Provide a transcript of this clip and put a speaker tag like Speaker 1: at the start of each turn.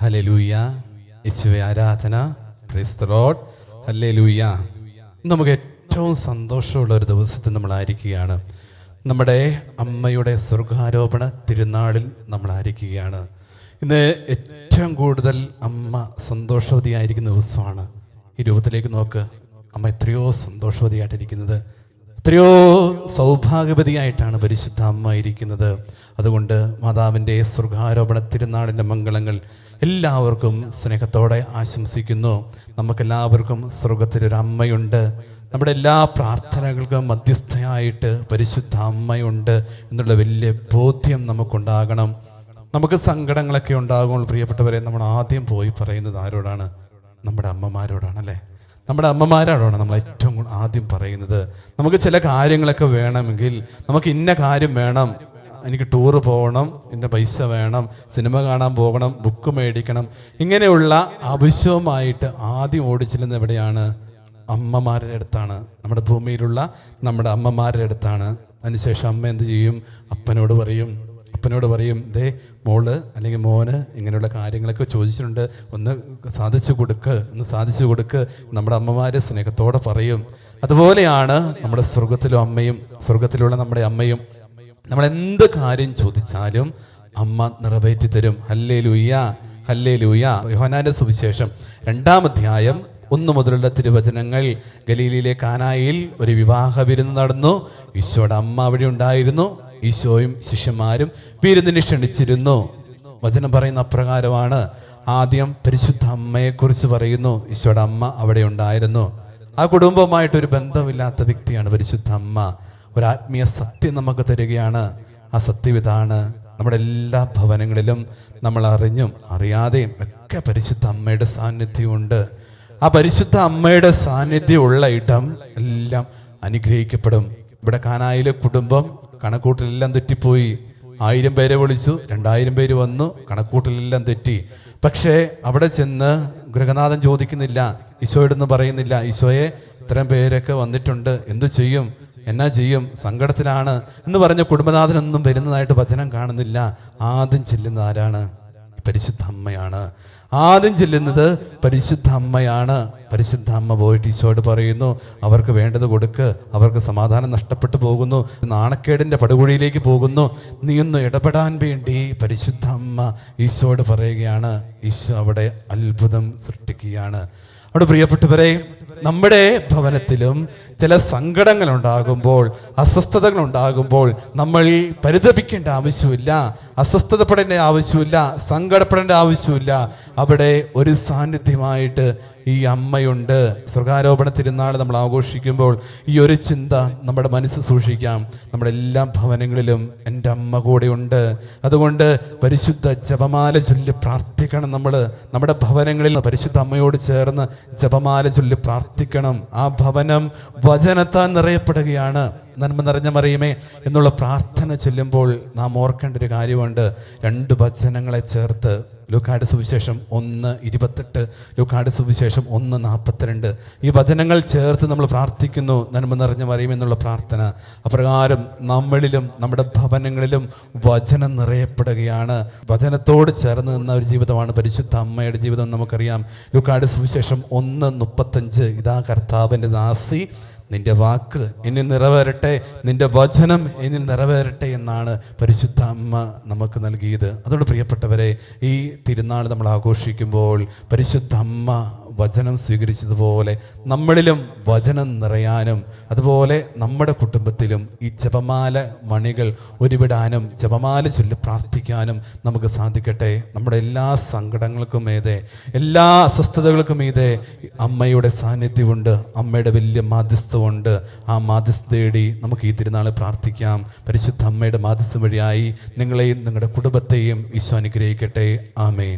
Speaker 1: ഹലലൂയ ആരാധന. ഹല്ലേലൂയ. നമുക്ക് ഏറ്റവും സന്തോഷമുള്ള ഒരു ദിവസത്തിൽ നമ്മളായിരിക്കുകയാണ്. നമ്മുടെ അമ്മയുടെ സ്വർഗാരോപണ തിരുനാളിൽ നമ്മളായിരിക്കുകയാണ്. ഇന്ന് ഏറ്റവും കൂടുതൽ അമ്മ സന്തോഷവതിയായിരിക്കുന്ന ദിവസമാണ്. ഈ രൂപത്തിലേക്ക് നോക്ക്. അമ്മ എത്രയോ സന്തോഷവതിയായിട്ടിരിക്കുന്നത്. എത്രയോ സൗഭാഗ്യവതിയായിട്ടാണ് പരിശുദ്ധ അമ്മ ഇരിക്കുന്നത്. അതുകൊണ്ട് മാതാവിന്റെ സ്വർഗാരോപണ തിരുനാളിന്റെ മംഗളങ്ങൾ എല്ലാവർക്കും സ്നേഹത്തോടെ ആശംസിക്കുന്നു. നമുക്കെല്ലാവർക്കും സ്വർഗത്തിലൊരു അമ്മയുണ്ട്. നമ്മുടെ എല്ലാ പ്രാർത്ഥനകൾക്കും മധ്യസ്ഥയായിട്ട് പരിശുദ്ധ അമ്മയുണ്ട് എന്നുള്ള വലിയ ബോധ്യം നമുക്കുണ്ടാകണം. നമുക്ക് സങ്കടങ്ങളൊക്കെ ഉണ്ടാകുമ്പോൾ പ്രിയപ്പെട്ടവരെ നമ്മൾ ആദ്യം പോയി പറയുന്നത് ആരോടാണ്? നമ്മുടെ അമ്മമാരോടാണ് അല്ലേ നമ്മുടെ അമ്മമാരോടാണ് നമ്മൾ ഏറ്റവും ആദ്യം പറയുന്നത്? നമുക്ക് ചില കാര്യങ്ങളൊക്കെ വേണമെങ്കിൽ നമുക്ക് ഇന്ന കാര്യം വേണം. എനിക്ക് ടൂറ് പോകണം ഇന്ന പൈസ വേണം സിനിമ കാണാൻ പോകണം ബുക്ക് മേടിക്കണം. ഇങ്ങനെയുള്ള ആവശ്യവുമായിട്ട് ആദ്യം ഓടിച്ചിരുന്നത് എവിടെയാണ്? അമ്മമാരുടെ അടുത്താണ്. നമ്മുടെ ഭൂമിയിലുള്ള നമ്മുടെ അമ്മമാരുടെ അടുത്താണ്. അതിനുശേഷം അമ്മ എന്ത് ചെയ്യും? അപ്പനോട് പറയും അപ്പനോട് പറയും ദേ മോൾ അല്ലെങ്കിൽ മോന് ഇങ്ങനെയുള്ള കാര്യങ്ങളൊക്കെ ചോദിച്ചിട്ടുണ്ട് ഒന്ന് സാധിച്ചു കൊടുക്ക് ഒന്ന് സാധിച്ചു കൊടുക്ക്. നമ്മുടെ അമ്മമാർ സ്നേഹത്തോടെ പറയും. അതുപോലെയാണ് നമ്മുടെ സ്വർഗത്തിലും അമ്മയും സ്വർഗത്തിലുള്ള നമ്മുടെ അമ്മയും. നമ്മൾ എന്ത് കാര്യം ചോദിച്ചാലും അമ്മ നിറവേറ്റി തരും. ഹല്ലേ ലൂയ്യ ഹല്ലേ ലൂയ്യ യോഹനാന്റെ സുവിശേഷം രണ്ടാം അധ്യായം ഒന്നു മുതലുള്ള തിരുവചനങ്ങൾ. ഗലീലിയിലെ കാനായിൽ ഒരു വിവാഹ വിരുന്ന് നടന്നു. ഈശോയുടെ അമ്മ അവിടെ ഉണ്ടായിരുന്നു. ഈശോയും ശിഷ്യന്മാരും വിരുന്നിന് ക്ഷണിച്ചിരുന്നു. വചനം പറയുന്ന അപ്രകാരമാണ്. ആദ്യം പരിശുദ്ധ അമ്മയെക്കുറിച്ച് പറയുന്നു. ഈശോയുടെ അമ്മ അവിടെ ഉണ്ടായിരുന്നു. ആ കുടുംബവുമായിട്ടൊരു ബന്ധമില്ലാത്ത വ്യക്തിയാണ് പരിശുദ്ധ അമ്മ. ഒരു ആത്മീയ സത്യം നമുക്ക് തരികയാണ്. ആ സത്യം ഇതാണ്. നമ്മുടെ എല്ലാ ഭവനങ്ങളിലും നമ്മൾ അറിഞ്ഞും അറിയാതെയും ഒക്കെ പരിശുദ്ധ അമ്മയുടെ സാന്നിധ്യമുണ്ട്. ആ പരിശുദ്ധ അമ്മയുടെ സാന്നിധ്യമുള്ള ഇടം എല്ലാം അനുഗ്രഹിക്കപ്പെടും. ഇവിടെ കാനായിലെ കുടുംബം കണക്കൂട്ടിലെല്ലാം തെറ്റിപ്പോയി. ആയിരം പേരെ വിളിച്ചു രണ്ടായിരം പേര് വന്നു കണക്കൂട്ടിലെല്ലാം തെറ്റി. പക്ഷേ അവിടെ ചെന്ന് ഗൃഹനാഥൻ ചോദിക്കുന്നില്ല ഈശോയോടൊന്നും പറയുന്നില്ല ഈശോയെ ഇത്രയും പേരൊക്കെ വന്നിട്ടുണ്ട് എന്തു ചെയ്യും? എന്നാ ചെയ്യും? സങ്കടത്തിലാണ്. എന്ന് പറഞ്ഞ കുടുംബനാഥനൊന്നും വരുന്നതായിട്ട് വചനം കാണുന്നില്ല. ആദ്യം ചെല്ലുന്ന ആരാണ്? പരിശുദ്ധ അമ്മയാണ്. ആദ്യം ചെല്ലുന്നത് പരിശുദ്ധ അമ്മയാണ് പരിശുദ്ധ അമ്മ പോയിട്ട് ഈശോയോട് പറയുന്നു അവർക്ക് വേണ്ടത് കൊടുക്ക് അവർക്ക് സമാധാനം നഷ്ടപ്പെട്ടു പോകുന്നു നാണക്കേടിന്റെ പടുകുഴിയിലേക്ക് പോകുന്നു. നീ ഒന്ന് ഇടപെടാൻ വേണ്ടി പരിശുദ്ധ അമ്മ ഈശോട് പറയുകയാണ്. ഈശോ അവിടെ അത്ഭുതം സൃഷ്ടിക്കുകയാണ്. അവിടെ പ്രിയപ്പെട്ടവരെ നമ്മുടെ ഭവനത്തിലും ചില സങ്കടങ്ങൾ ഉണ്ടാകുമ്പോൾ അസ്വസ്ഥതകൾ ഉണ്ടാകുമ്പോൾ നമ്മൾ പരിതപിക്കേണ്ട ആവശ്യമില്ല. അസ്വസ്ഥതപ്പെടേണ്ട ആവശ്യമില്ല സങ്കടപ്പെടേണ്ട ആവശ്യമില്ല. അവിടെ ഒരു സാന്നിധ്യമായിട്ട് ഈ അമ്മയുണ്ട്. സ്വർഗാരോപണ തിരുനാൾ നമ്മൾ ആഘോഷിക്കുമ്പോൾ ഈ ഒരു ചിന്ത നമ്മുടെ മനസ്സ് സൂക്ഷിക്കാം. നമ്മുടെ എല്ലാ ഭവനങ്ങളിലും എന്റെ അമ്മ കൂടെയുണ്ട്. അതുകൊണ്ട് പരിശുദ്ധ ജപമാല ചൊല്ലി പ്രാർത്ഥിക്കണം. നമ്മൾ നമ്മുടെ ഭവനങ്ങളിൽ പരിശുദ്ധ അമ്മയോട് ചേർന്ന് ജപമാല ചൊല്ലി പ്രാർത്ഥിക്കണം. ആ ഭവനം വചനത്താൽ നിറയപ്പെടുകയാണ്. നന്മ നിറഞ്ഞ മറിയുമേ എന്നുള്ള പ്രാർത്ഥന ചൊല്ലുമ്പോൾ നാം ഓർക്കേണ്ട ഒരു കാര്യമുണ്ട്. രണ്ട് വചനങ്ങളെ ചേർത്ത് ലൂക്കാട് സുവിശേഷം ഒന്ന് ഇരുപത്തെട്ട് ലൂക്കാട് സുവിശേഷം ഒന്ന് നാൽപ്പത്തിരണ്ട് ഈ വചനങ്ങൾ ചേർത്ത് നമ്മൾ പ്രാർത്ഥിക്കുന്നു നന്മ നിറഞ്ഞ മറിയും എന്നുള്ള പ്രാർത്ഥന. അപ്രകാരം നമ്മളിലും നമ്മുടെ ഭവനങ്ങളിലും വചനം നിറയപ്പെടുകയാണ്. വചനത്തോട് ചേർന്ന് നിന്ന ഒരു ജീവിതമാണ് പരിശുദ്ധ അമ്മയുടെ ജീവിതം നമുക്കറിയാം. ലൂക്കാട് സുവിശേഷം ഒന്ന് മുപ്പത്തഞ്ച് ഇതാ കർത്താവിന്റെ ദാസി നിന്റെ വാക്ക് എന്നിൽ നിറവേറട്ടെ നിന്റെ വചനം എന്നിൽ നിറവേറട്ടെ എന്നാണ് പരിശുദ്ധ അമ്മ നമുക്ക് നൽകിയത്. അതുകൊണ്ട് പ്രിയപ്പെട്ടവരെ ഈ തിരുനാൾ നമ്മൾ ആഘോഷിക്കുമ്പോൾ പരിശുദ്ധ അമ്മ വചനം സ്വീകരിച്ചതുപോലെ നമ്മളിലും വചനം നിറയാനും അതുപോലെ നമ്മുടെ കുടുംബത്തിലും ഈ ജപമാല മണികൾ ഒരുവിടാനും ജപമാല ചൊല്ലി പ്രാർത്ഥിക്കാനും നമുക്ക് സാധിക്കട്ടെ. നമ്മുടെ എല്ലാ സങ്കടങ്ങൾക്കും മീതെ എല്ലാ അസ്വസ്ഥതകൾക്കും മീതെ അമ്മയുടെ സാന്നിധ്യമുണ്ട് അമ്മയുടെ വലിയ മാധ്യസ്ഥമുണ്ട്. ആ മാധ്യസ്ഥ തേടി നമുക്ക് ഈ തിരുനാൾ പ്രാർത്ഥിക്കാം. പരിശുദ്ധ അമ്മയുടെ മാധ്യസ്ഥം വഴിയായി നിങ്ങളെയും നിങ്ങളുടെ കുടുംബത്തെയും ഈശോ അനുഗ്രഹിക്കട്ടെ. ആമേൻ.